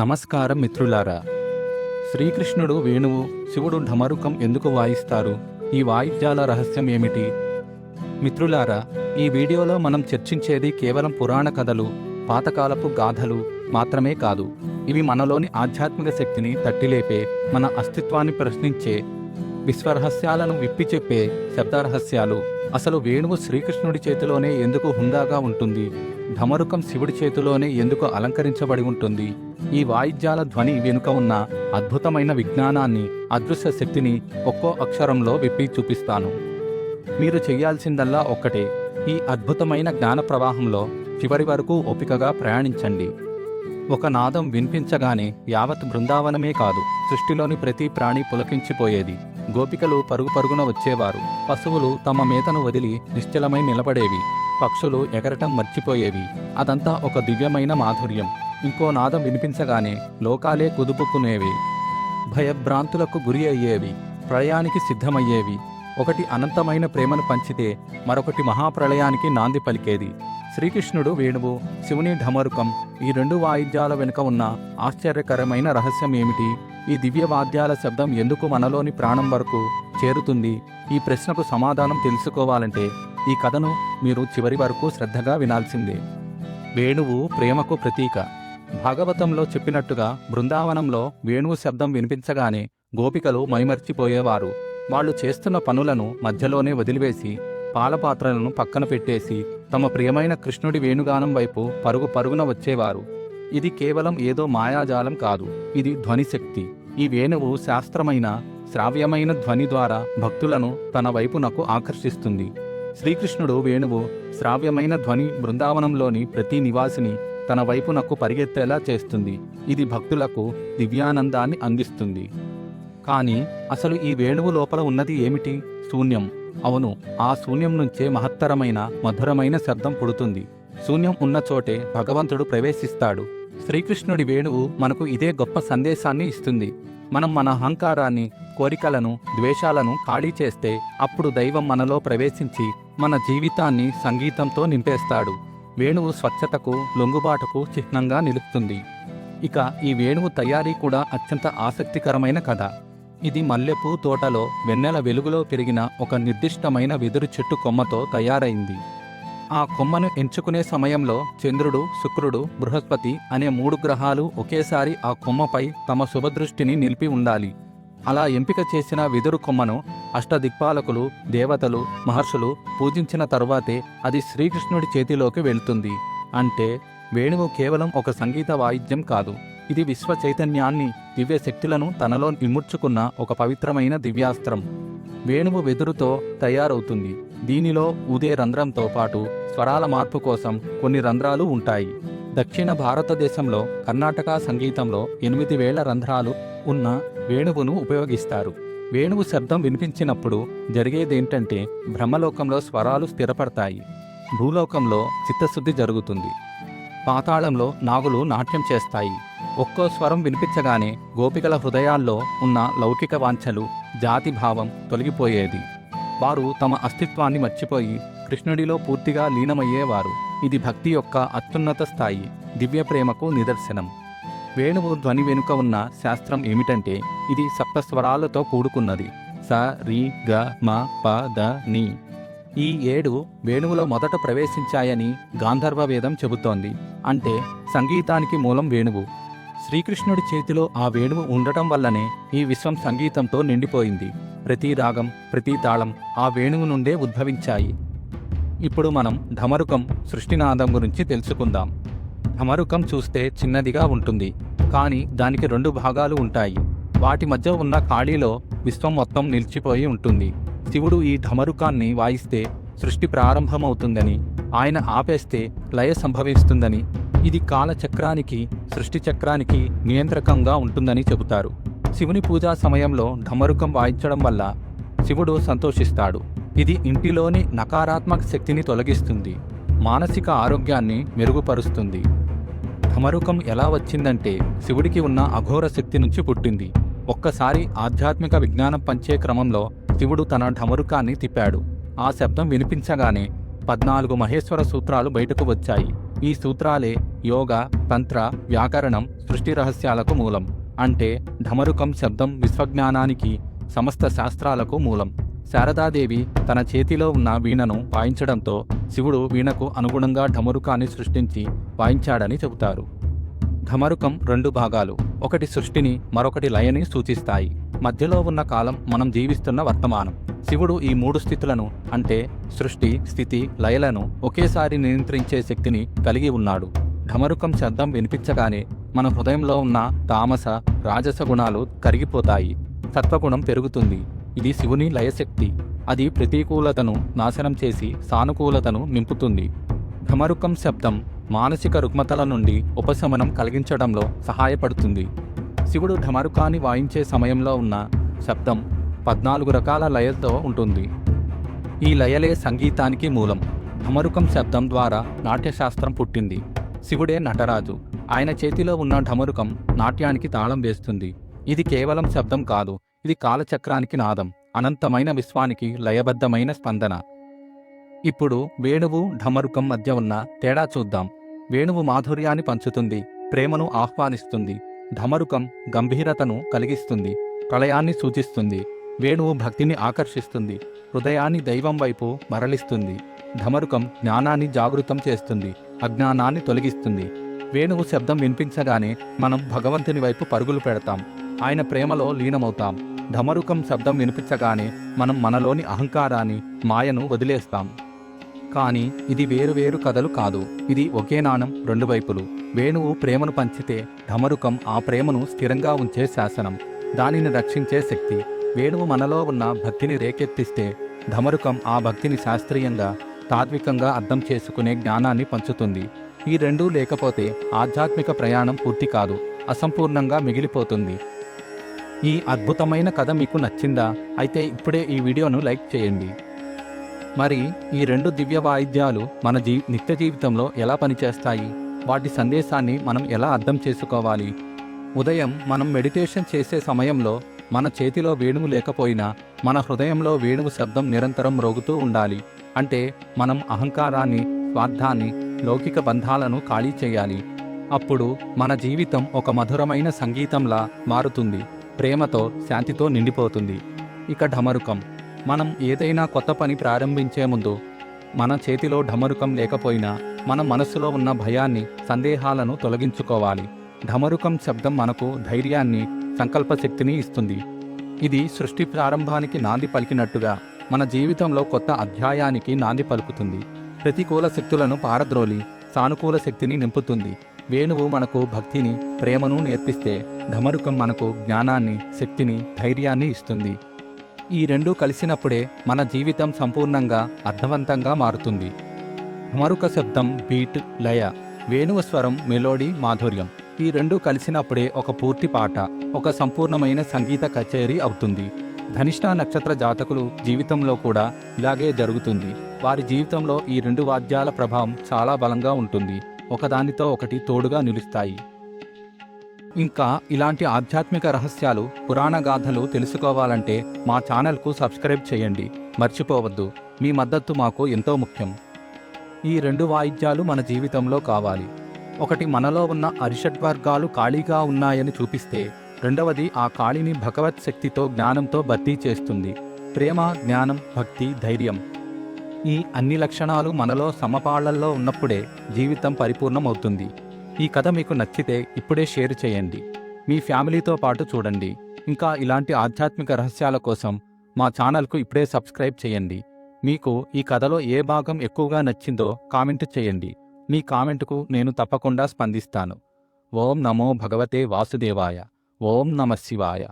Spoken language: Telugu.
నమస్కారం మిత్రులారా. శ్రీకృష్ణుడు వేణువు శివుడు ఢమరుకం ఎందుకు వాయిస్తారు? ఈ వాయిద్యాల రహస్యం ఏమిటి? మిత్రులారా ఈ వీడియోలో మనం చర్చించేది కేవలం పురాణ కథలు పాతకాలపు గాథలు మాత్రమే కాదు. ఇవి మనలోని ఆధ్యాత్మిక శక్తిని తట్టిలేపే మన అస్తిత్వాన్ని ప్రశ్నించే విశ్వరహస్యాలను విప్పి చెప్పే శబ్దరహస్యాలు. అసలు వేణువు శ్రీకృష్ణుడి చేతిలోనే ఎందుకు హుందాగా ఉంటుంది? ఢమరుకం శివుడి చేతిలోనే ఎందుకు అలంకరించబడి ఉంటుంది? ఈ వాయిద్యాల ధ్వని వెనుక ఉన్న అద్భుతమైన విజ్ఞానాన్ని అదృశ్య శక్తిని ఒక్కో అక్షరంలో విప్పి చూపిస్తాను. మీరు చేయాల్సిందల్లా ఒక్కటే ఈ అద్భుతమైన జ్ఞాన ప్రవాహంలో చివరి వరకు ఓపికగా ప్రయాణించండి. ఒక నాదం వినిపించగానే యావత్ బృందావనమే కాదు సృష్టిలోని ప్రతి ప్రాణి పులకించిపోయేది. గోపికలు పరుగు పరుగున వచ్చేవారు పశువులు తమ మేతను వదిలి నిశ్చలమై నిలబడేవి పక్షులు ఎగరటం మర్చిపోయేవి. అదంతా ఒక దివ్యమైన మాధుర్యం. ఇంకో నాదం వినిపించగానే లోకాలే కుదుపుకునేవి భయభ్రాంతులకు గురి అయ్యేవి ప్రళయానికి సిద్ధమయ్యేవి. ఒకటి అనంతమైన ప్రేమను పంచితే మరొకటి మహాప్రళయానికి నాంది పలికేది. శ్రీకృష్ణుడు వేణువు శివుని ఢమరుకం ఈ రెండు వాయిద్యాల వెనుక ఉన్న ఆశ్చర్యకరమైన రహస్యం ఏమిటి ఈ దివ్య వాద్యాల శబ్దం ఎందుకు మనలోని ప్రాణం వరకు చేరుతుంది? ఈ ప్రశ్నకు సమాధానం తెలుసుకోవాలంటే ఈ కథను మీరు చివరి వరకు శ్రద్ధగా వినాల్సిందే. వేణువు ప్రేమకు ప్రతీక. భాగవతంలో చెప్పినట్టుగా బృందావనంలో వేణువు శబ్దం వినిపించగానే గోపికలు మైమర్చిపోయేవారు. వాళ్ళు చేస్తున్న పనులను మధ్యలోనే వదిలివేసి పాలపాత్రలను పక్కన పెట్టేసి తమ ప్రియమైన కృష్ణుడి వేణుగానం వైపు పరుగు పరుగున వచ్చేవారు. ఇది కేవలం ఏదో మాయాజాలం కాదు ఇది ధ్వనిశక్తి. ఈ వేణువు శాస్త్రమైన శ్రావ్యమైన ధ్వని ద్వారా భక్తులను తన వైపునకు ఆకర్షిస్తుంది. శ్రీకృష్ణుడు వేణువు శ్రావ్యమైన ధ్వని బృందావనంలోని ప్రతి నివాసిని తన వైపునకు పరిగెత్తేలా చేస్తుంది. ఇది భక్తులకు దివ్యానందాన్ని అందిస్తుంది. కానీ అసలు ఈ వేణువు లోపల ఉన్నది ఏమిటి? శూన్యం. అవును ఆ శూన్యం నుంచే మహత్తరమైన మధురమైన శబ్దం పుడుతుంది. శూన్యం ఉన్న చోటే భగవంతుడు ప్రవేశిస్తాడు. శ్రీకృష్ణుడి వేణువు మనకు ఇదే గొప్ప సందేశాన్ని ఇస్తుంది. మనం మన అహంకారాన్ని కోరికలను ద్వేషాలను ఖాళీ చేస్తే అప్పుడు దైవం మనలో ప్రవేశించి మన జీవితాన్ని సంగీతంతో నింపేస్తాడు. వేణువు స్వచ్ఛతకు లొంగుబాటుకు చిహ్నంగా నిలుస్తుంది ఇక ఈ వేణువు తయారీ కూడా అత్యంత ఆసక్తికరమైన కథ. ఇది మల్లెపూ తోటలో వెన్నెల వెలుగులో పెరిగిన ఒక నిర్దిష్టమైన వెదురు చెట్టు కొమ్మతో తయారైంది. ఆ కొమ్మను ఎంచుకునే సమయంలో చంద్రుడు శుక్రుడు బృహస్పతి అనే మూడు గ్రహాలు ఒకేసారి ఆ కొమ్మపై తమ శుభదృష్టిని నిలిపి ఉండాలి. అలా ఎంపిక చేసిన వెదురు కొమ్మను అష్టదిక్పాలకులు దేవతలు మహర్షులు పూజించిన తరువాతే అది శ్రీకృష్ణుడి చేతిలోకి వెళ్తుంది. అంటే వేణువు కేవలం ఒక సంగీత వాయిద్యం కాదు. ఇది విశ్వ చైతన్యాన్ని దివ్య శక్తులను తనలో ఇముడ్చుకున్న ఒక పవిత్రమైన దివ్యాస్త్రం. వేణువు వెదురుతో తయారవుతుంది. దీనిలో ఉదే రంధ్రంతో పాటు స్వరాల మార్పు కోసం కొన్ని రంధ్రాలు ఉంటాయి. దక్షిణ భారతదేశంలో కర్ణాటక సంగీతంలో ఎనిమిది వేల రంధ్రాలు ఉన్న వేణువును ఉపయోగిస్తారు. వేణువు శబ్దం వినిపించినప్పుడు జరిగేదేంటంటే బ్రహ్మలోకంలో స్వరాలు స్థిరపడతాయి. భూలోకంలో చిత్తశుద్ధి జరుగుతుంది. పాతాళంలో నాగులు నాట్యం చేస్తాయి. ఒక్కో స్వరం వినిపించగానే గోపికల హృదయాల్లో ఉన్న లౌకిక వాంఛలు జాతి భావం తొలగిపోయేది. వారు తమ అస్తిత్వాన్ని మర్చిపోయి కృష్ణుడిలో పూర్తిగా లీనమయ్యేవారు. ఇది భక్తి యొక్క అత్యున్నత స్థాయి. దివ్య ప్రేమకు నిదర్శనం. వేణువు ధ్వని వెనుక ఉన్న శాస్త్రం ఏమిటంటే ఇది సప్తస్వరాలతో కూడుకున్నది. స రి గ మ ప ద ని. ఈ ఏడు వేణువులో మొదట ప్రవేశించాయని గాంధర్వ వేదం చెబుతోంది. అంటే సంగీతానికి మూలం వేణువు. శ్రీకృష్ణుడి చేతిలో ఆ వేణువు ఉండటం వల్లనే ఈ విశ్వం సంగీతంతో నిండిపోయింది. ప్రతి రాగం ప్రతి తాళం ఆ వేణువు నుండే ఉద్భవించాయి. ఇప్పుడు మనం ఢమరుకం సృష్టినాదం గురించి తెలుసుకుందాం. ఢమరుకం చూస్తే చిన్నదిగా ఉంటుంది. కానీ దానికి రెండు భాగాలు ఉంటాయి. వాటి మధ్య ఉన్న ఖాళీలో విశ్వం మొత్తం నిలిచిపోయి ఉంటుంది. శివుడు ఈ ఢమరుకాన్ని వాయిస్తే సృష్టి ప్రారంభమవుతుందని ఆయన ఆపేస్తే లయ సంభవిస్తుందని ఇది కాలచక్రానికి సృష్టి చక్రానికి నియంత్రకంగా ఉంటుందని చెబుతారు. శివుని పూజా సమయంలో ఢమరుకం వాయించడం వల్ల శివుడు సంతోషిస్తాడు. ఇది ఇంటిలోని నకారాత్మక శక్తిని తొలగిస్తుంది. మానసిక ఆరోగ్యాన్ని మెరుగుపరుస్తుంది. ధమరుకం ఎలా వచ్చిందంటే శివుడికి ఉన్న అఘోర శక్తి నుంచి పుట్టింది. ఒక్కసారి ఆధ్యాత్మిక విజ్ఞానం పంచే క్రమంలో శివుడు తన ఢమరుకాన్ని తిప్పాడు. ఆ శబ్దం వినిపించగానే పద్నాలుగు మహేశ్వర సూత్రాలు బయటకు వచ్చాయి. ఈ సూత్రాలే యోగ తంత్ర వ్యాకరణం సృష్టి రహస్యాలకు మూలం. అంటే ఢమరుకం శబ్దం విశ్వజ్ఞానానికి సమస్త శాస్త్రాలకు మూలం. శారదాదేవి తన చేతిలో ఉన్న వీణను వాయించడంతో శివుడు వీణకు అనుగుణంగా ఢమరుకాన్ని సృష్టించి వాయించాడని చెబుతారు. ఢమరుకం రెండు భాగాలు ఒకటి సృష్టిని మరొకటి లయని సూచిస్తాయి. మధ్యలో ఉన్న కాలం మనం జీవిస్తున్న వర్తమానం. శివుడు ఈ మూడు స్థితులను అంటే సృష్టి స్థితి లయలను ఒకేసారి నియంత్రించే శక్తిని కలిగి ఉన్నాడు. ఢమరుకం శబ్దం వినిపించగానే మన హృదయంలో ఉన్న తామస రాజస గుణాలు కరిగిపోతాయి. సత్వగుణం పెరుగుతుంది. ఇది శివుని లయశక్తి. అది ప్రతికూలతను నాశనం చేసి సానుకూలతను నింపుతుంది. ఢమరుకం శబ్దం మానసిక రుగ్మతల నుండి ఉపశమనం కలిగించడంలో సహాయపడుతుంది. శివుడు ఢమరుకాన్ని వాయించే సమయంలో ఉన్న శబ్దం పద్నాలుగు రకాల లయలతో ఉంటుంది. ఈ లయలే సంగీతానికి మూలం. ఢమరుకం శబ్దం ద్వారా నాట్యశాస్త్రం పుట్టింది. శివుడే నటరాజు. ఆయన చేతిలో ఉన్న ఢమరుకం నాట్యానికి తాళం వేస్తుంది. ఇది కేవలం శబ్దం కాదు. ఇది కాలచక్రానికి నాదం అనంతమైన విశ్వానికి లయబద్ధమైన స్పందన. ఇప్పుడు వేణువు ఢమరుకం మధ్య ఉన్న తేడా చూద్దాం. వేణువు మాధుర్యాన్ని పంచుతుంది ప్రేమను ఆహ్వానిస్తుంది ఢమరుకం గంభీరతను కలిగిస్తుంది ప్రళయాన్ని సూచిస్తుంది వేణువు భక్తిని ఆకర్షిస్తుంది హృదయాన్ని దైవం వైపు మరలిస్తుంది ఢమరుకం జ్ఞానాన్ని జాగృతం చేస్తుంది అజ్ఞానాన్ని తొలగిస్తుంది. వేణువు శబ్దం వినిపించగానే మనం భగవంతుని వైపు పరుగులు పెడతాం ఆయన ప్రేమలో లీనమవుతాం. ఢమరుకం శబ్దం వినిపించగానే మనం మనలోని అహంకారాన్ని మాయను వదిలేస్తాం. కానీ ఇది వేరు వేరు కథలు కాదు. ఇది ఒకే నాణం రెండు వైపులు. వేణువు ప్రేమను పంచితే ఢమరుకం ఆ ప్రేమను స్థిరంగా ఉంచే శాసనం. దానిని రక్షించే శక్తి. వేణువు మనలో ఉన్న భక్తిని రేకెత్తిస్తే ఢమరుకం ఆ భక్తిని శాస్త్రీయంగా తాత్వికంగా అర్థం చేసుకునే జ్ఞానాన్ని పంచుతుంది. ఈ రెండూ లేకపోతే ఆధ్యాత్మిక ప్రయాణం పూర్తి కాదు. అసంపూర్ణంగా మిగిలిపోతుంది. ఈ అద్భుతమైన కథ మీకు నచ్చిందా? అయితే ఇప్పుడే ఈ వీడియోను లైక్ చేయండి. మరి ఈ రెండు దివ్య వాయిద్యాలు మన జీ నిత్య జీవితంలో ఎలా పనిచేస్తాయి? వాటి సందేశాన్ని మనం ఎలా అర్థం చేసుకోవాలి? ఉదయం మనం మెడిటేషన్ చేసే సమయంలో మన చేతిలో వేణువు లేకపోయినా మన హృదయంలో వేణువు శబ్దం నిరంతరం రోగుతూ ఉండాలి. అంటే మనం అహంకారాన్ని స్వార్థాన్ని లౌకిక బంధాలను ఖాళీ చేయాలి. అప్పుడు మన జీవితం ఒక మధురమైన సంగీతంలా మారుతుంది. ప్రేమతో శాంతితో నిండిపోతుంది. ఇక ఢమరుకం. మనం ఏదైనా కొత్త పని ప్రారంభించే ముందు మన చేతిలో ఢమరుకం లేకపోయినా మన మనస్సులో ఉన్న భయాన్ని సందేహాలను తొలగించుకోవాలి. ఢమరుకం శబ్దం మనకు ధైర్యాన్ని సంకల్ప శక్తిని ఇస్తుంది. ఇది సృష్టి ప్రారంభానికి నాంది పలికినట్టుగా మన జీవితంలో కొత్త అధ్యాయానికి నాంది పలుకుతుంది. ప్రతికూల శక్తులను పారద్రోలి సానుకూల శక్తిని నింపుతుంది. వేణువు మనకు భక్తిని ప్రేమను నేర్పిస్తే ఢమరుకం మనకు జ్ఞానాన్ని శక్తిని ధైర్యాన్ని ఇస్తుంది. ఈ రెండూ కలిసినప్పుడే మన జీవితం సంపూర్ణంగా అర్థవంతంగా మారుతుంది. ధమరుక శబ్దం బీట్ లయ వేణువ స్వరం మెలోడీ మాధుర్యం ఈ రెండు కలిసినప్పుడే ఒక పూర్తి పాట ఒక సంపూర్ణమైన సంగీత కచేరీ అవుతుంది. ధనిష్ట నక్షత్ర జాతకులు జీవితంలో కూడా ఇలాగే జరుగుతుంది. వారి జీవితంలో ఈ రెండు వాద్యాల ప్రభావం చాలా బలంగా ఉంటుంది. ఒకదానితో ఒకటి తోడుగా నిలుస్తాయి. ఇంకా ఇలాంటి ఆధ్యాత్మిక రహస్యాలు పురాణ గాథలు తెలుసుకోవాలంటే మా ఛానల్కు సబ్స్క్రైబ్ చేయండి. మర్చిపోవద్దు. మీ మద్దతు మాకు ఎంతో ముఖ్యం. ఈ రెండు వాయిద్యాలు మన జీవితంలో కావాలి. ఒకటి మనలో ఉన్న అరిషడ్వర్గాలు ఖాళీగా ఉన్నాయని చూపిస్తే రెండవది ఆ ఖాళీని భగవత్ శక్తితో జ్ఞానంతో భర్తీ చేస్తుంది. ప్రేమ జ్ఞానం భక్తి ధైర్యం. ఈ అన్ని లక్షణాలు మనలో సమపాళ్ళల్లో ఉన్నప్పుడే జీవితం పరిపూర్ణమవుతుంది. ఈ కథ మీకు నచ్చితే ఇప్పుడే షేర్ చేయండి. మీ ఫ్యామిలీతో పాటు చూడండి. ఇంకా ఇలాంటి ఆధ్యాత్మిక రహస్యాల కోసం మా ఛానల్కు ఇప్పుడే సబ్స్క్రైబ్ చేయండి. మీకు ఈ కథలో ఏ భాగం ఎక్కువగా నచ్చిందో కామెంట్ చేయండి. మీ కామెంట్కు నేను తప్పకుండా స్పందిస్తాను. ఓం నమో భగవతే వాసుదేవాయ. ఓం నమ శివాయ.